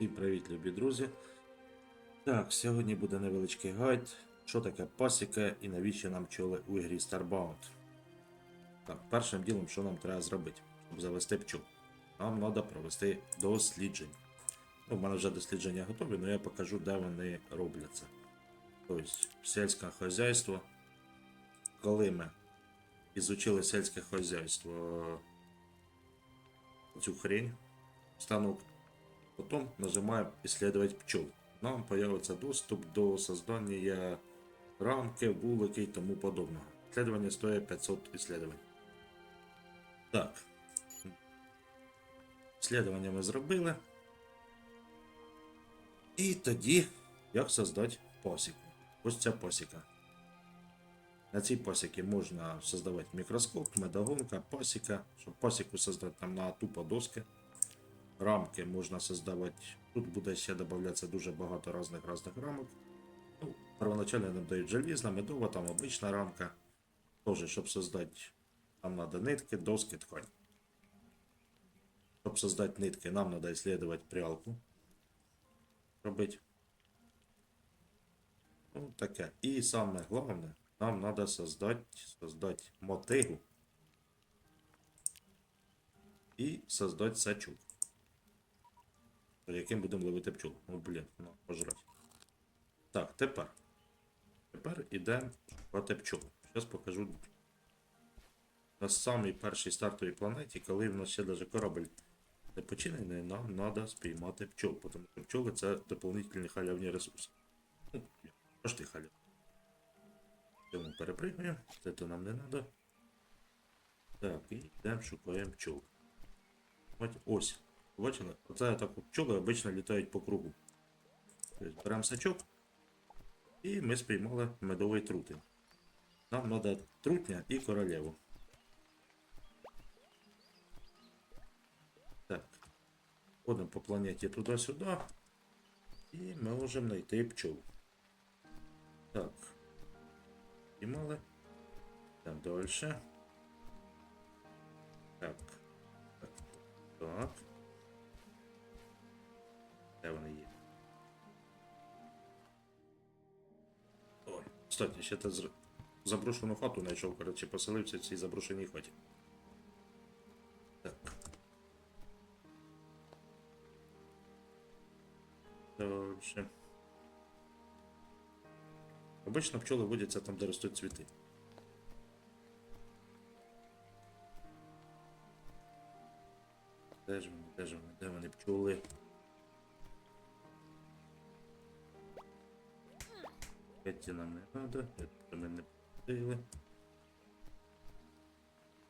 І привіт, любі друзі. Так, сьогодні буде невеличкий гайд, що таке пасіка і навіщо нам пчоли у ігрі Starbound. Так, першим ділом, що нам треба зробити, щоб завести пчол. Нам треба провести дослідження. Ну, в мене вже дослідження готові, але я покажу, де вони робляться. Тобто, сільське хазяйство. Коли ми ізучили сільське хазяйство, цю хрень, станок Потом нажимаем «Исследовать пчел». Нам появится доступ до создания рамки, вулики и тому подобного. Исследование стоит 500 исследований. Так. Исследовання ми зробили. І тоді, як создати пасіку. Ось ця пасіка. На цій пасіці можна создавати мікроскоп, медогонка, пасіка. Щоб пасіку создати там на тупо доски рамки можна создавати. Тут буде ще додаватися дуже багато різних різних рамок. Ну, первоначально нам дають желізна, медова, там обична рамка. Тоже, щоб создати, нам надо нитки, доски, ткань. Щоб создати нитки, нам надо исследовать прялку. Робити. Ну, таке. І саме головне, нам надо создать, создать мотигу. І создать сачок яким будемо ловити пчол. О, блін, ну, пожрать. Так, тепер. Тепер ідемо шукати пчол. Зараз покажу на самій першій стартовій планеті, коли в нас ще даже корабль не нам треба спіймати пчол, тому що пчоли це доповнительні халявні ресурси. Ну, пошти халяв. Цьому перепригуємо, це то нам не треба. Так, і йдемо шукаємо пчол. Ось. Бачили? Оце так пчоли обично літають по кругу. Тобто беремо сачок і ми спіймали медовий трутень. Нам треба трутня і королеву. Так. Ходимо по планеті туди-сюди. І ми можемо знайти пчол. Так. Спіймали. Там далі. Так. Так. Так. Кстати, ще та заброшену хату знайшов, коротше, поселився в цій заброшеній хаті. Так. Дальше. Обично пчоли водяться там, де ростуть цвіти. Де ж вони, де ж вони, де вони пчоли? Эти нам не надо, это мы не пустили.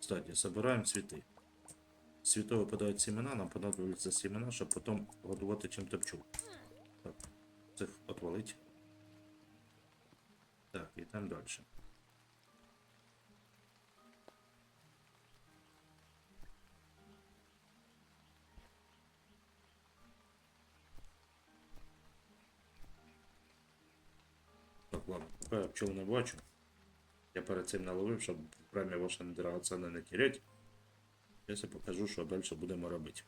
Кстати, собираем цветы. З Цветов выпадают семена, нам понадобятся семена, чтобы потом годувати чим-то пчел. Так, цих отвалить. Так, идем дальше. Так, Поки я пчел не бачу. Я перед цим наловив, щоб время ваше драгоценне не терять. Зараз я покажу, що далі будемо робити.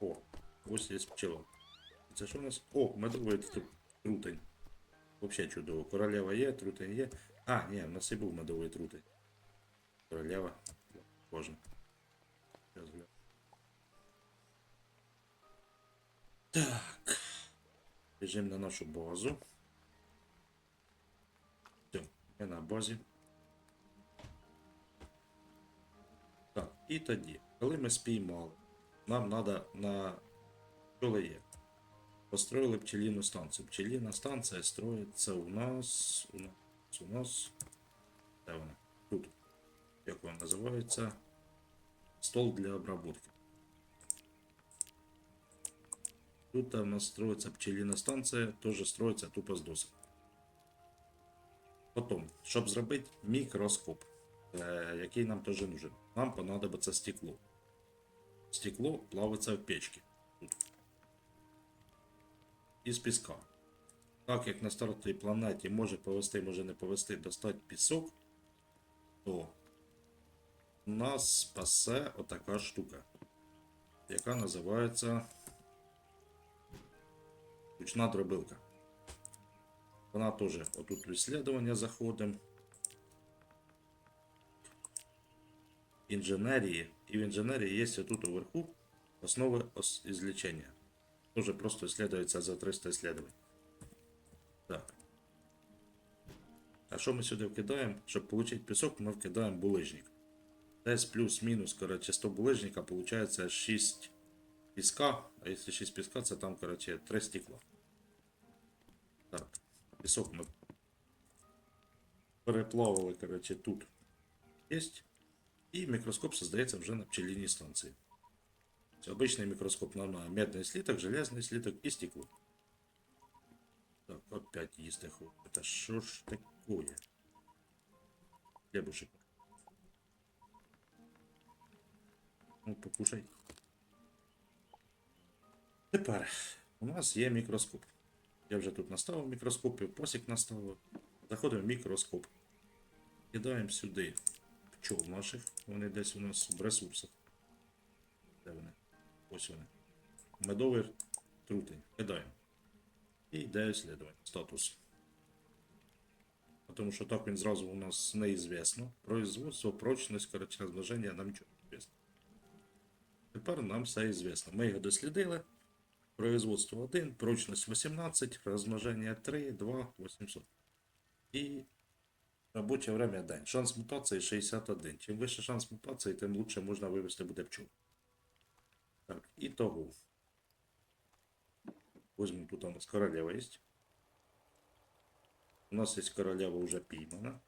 О, ось є пчела. Це що у нас? О, медовий трутень. Вообще чудово. Королева є, трутень є. А, ні, в нас і був медовий трутень. Королева. Боже. Сейчас гляну. Так. Біжимо на нашу базу. Все, ми на базі. Так, і тоді, коли ми спіймали, нам треба на пчоли є. Построили пчелиную станцию. Пчелиная станция строится у нас. У нас. У нас. Де вона? Тут. Як вона називається? Стол для обработки. Тут у нас строится пчелиная станція, теж строится тупо з досок. Потім, щоб зробити мікроскоп, е, який нам теж нужен, нам понадобиться стекло. Стекло плавиться в печці. Тут із піска. Так як на стартовій планеті може повести, може не повести, достать пісок, то нас спасе отака штука, яка називається ручна дробилка. Вона теж отут в ісследування заходимо. Інженерії. І в інженерії є тут уверху основи ос- излечения. Тоже просто исследуется за 300 исследований. Так. А що ми сюди вкидаємо? Щоб отримати пісок, ми вкидаємо булыжник. Десь плюс-мінус, коротше, 100 булыжника, получается 6 піска. А якщо 6 піска, це там, коротше, 3 стекла. Так. Пісок ми переплавили, коротше, тут. Есть. І мікроскоп создається вже на пчелиній станції. Це обычный микроскоп на на медный слиток, железный слиток и стекло. Так, опять їсти хуй. Это що ж такое? Хлебушек. Ну, покушай. Тепер у нас є мікроскоп. Я вже тут наставив мікроскоп, і посік наставив. Заходимо в мікроскоп. Кидаємо сюди пчол наших. Вони десь у нас в ресурсах. Де вони? Ось вони. Медовий трутень. Кидаємо. І йде слідування. Статус. Тому що так він зразу у нас неізвісно. Производство, прочність, коротше, розмноження нам нічого не звісно. Тепер нам все звісно. Ми його дослідили. Производство 1, прочність 18, розмноження 3, 2, 800. І робоче время день. Шанс мутації 61. Чим вище шанс мутації, тим лучше можна вивести буде пчол. Так, і того. Возьмем тут у нас королева есть. У нас есть королева уже піймана.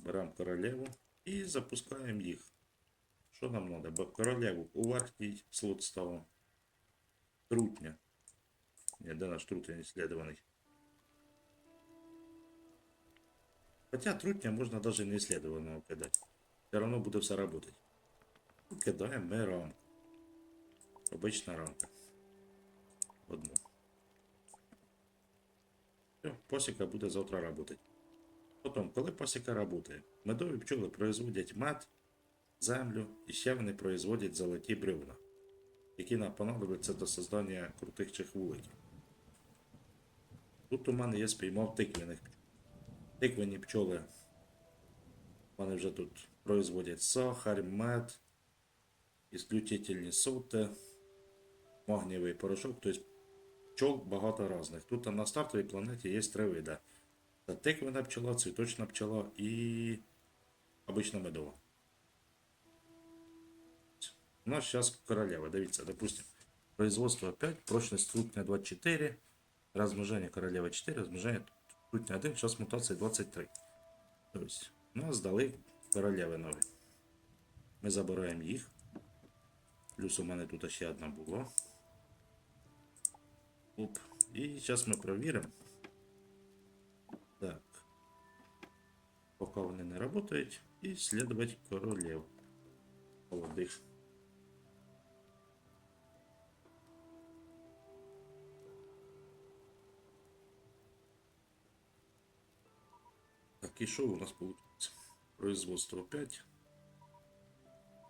Беремо королеву і запускаємо їх. Що нам треба? Бо королеву у верхній слот ставимо. Трутня. Ні, де наш трутень исследований? Хотя трутня можна даже не исследованного кидати. Все равно буде все работать. Кидаємо ми рамку. Обична рамка. Одну. Все, пасіка буде завтра работать. Потім, коли пасіка работає, медові пчоли производять мед, землю і ще вони производять золоті бревна, які нам понадобляться до создання крутих чехвуликів. Тут у мене є спіймав тиквених пчол. Тиквені пчоли. Вони вже тут производять сахар, мед, исключительні соти, магнієвий порошок, тобто пчол багато різних. Тут на стартовій планеті є три види. Це тиквена пчела, цвіточна пчела і обична медова. У нас зараз королева, дивіться, допустим, производство 5, прочность трутня 24, размножение королева 4, размножение трутня 1, сейчас мутация 23. Тобто, нас дали королеви нові. Ми забираємо їх. Плюс у мене тут ще одна була. Оп. І зараз ми провіримо. Так. Поки вони не працюють. І слідувати королев. Молодих. Так, і що у нас вийде? Производство 5.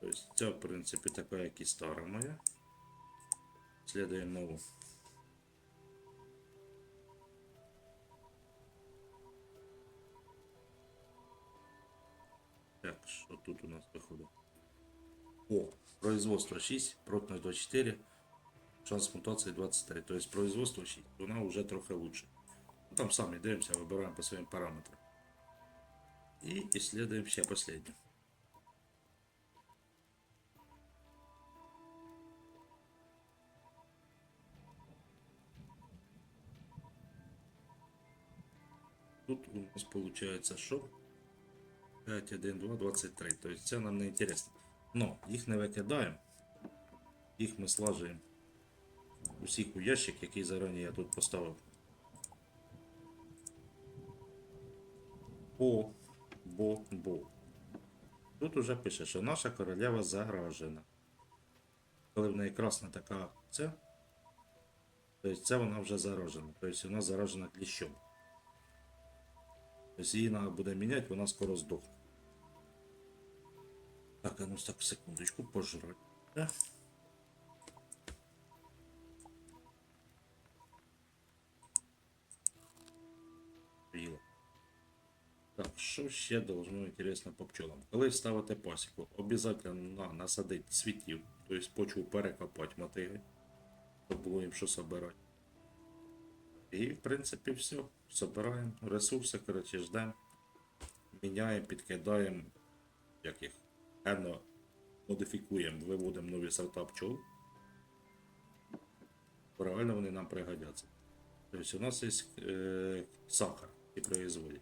Тобто ця, в принципі, така, як і стара моя. Слідуємо нову. тут у нас виходить? О, производство 6, прочность 24, шанс мутації 23. Тобто производство 6. Вона вже трохи лучше. Ну, Там самі дивимося, вибираємо по своїм параметрам. И исследуем все последнее. Тут у нас получается что? 5, 1, 2, 23. То есть це нам не интересно. Но їх не викидаємо. Їх ми слажуємо усіх у ящик, який зарані я тут поставив. По бо бо. Тут уже пише, що наша королева заражена. Коли в неї красна така це, Тобто це вона вже заражена. Тобто вона заражена кліщом. Тобто її треба буде міняти, вона скоро здохне. Так, а ну так, секундочку, пожрать. Так, що ще должно інтересно по пчелам? Коли ставите пасіку, обов'язково насадити цвітів, тобто почву перекопати мотиги, щоб було їм що собирати. І, в принципі, все. Собираємо ресурси, коротше, ждемо, міняємо, підкидаємо, як їх, генно модифікуємо, виводимо нові сорта пчол. Правильно вони нам пригодяться. Тобто у нас є е, сахар, який производить.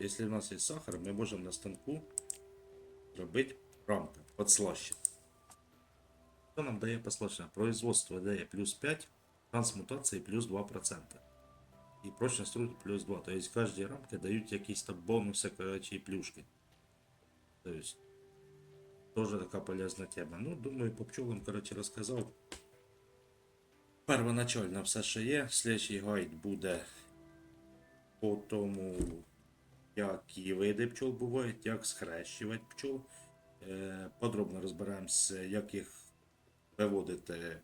Если у нас есть сахар, мы можем на станку робити рамки, подслащити. Що нам дає послащення? Производство дає плюс 5, трансмутації плюс 2%. І прочність руки плюс 2. Тобто кожній рамки дають якісь там бонуси, короче, і плюшки. Тобто, тоже така полезна тема. Ну, думаю, по пчелам, короче, розказав. Первоначально все, що є. Слідчий гайд буде по тому, які види пчол бувають, як схрещувати пчол. Е, Подробно розберемося, як їх виводити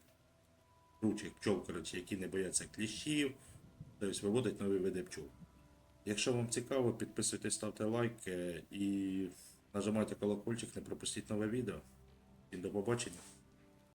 ручих пчол, коротше, які не бояться кліщів, тобто виводить нові види пчол. Якщо вам цікаво, підписуйтесь, ставте лайк е, і нажимайте колокольчик, не пропустіть нове відео. І до побачення.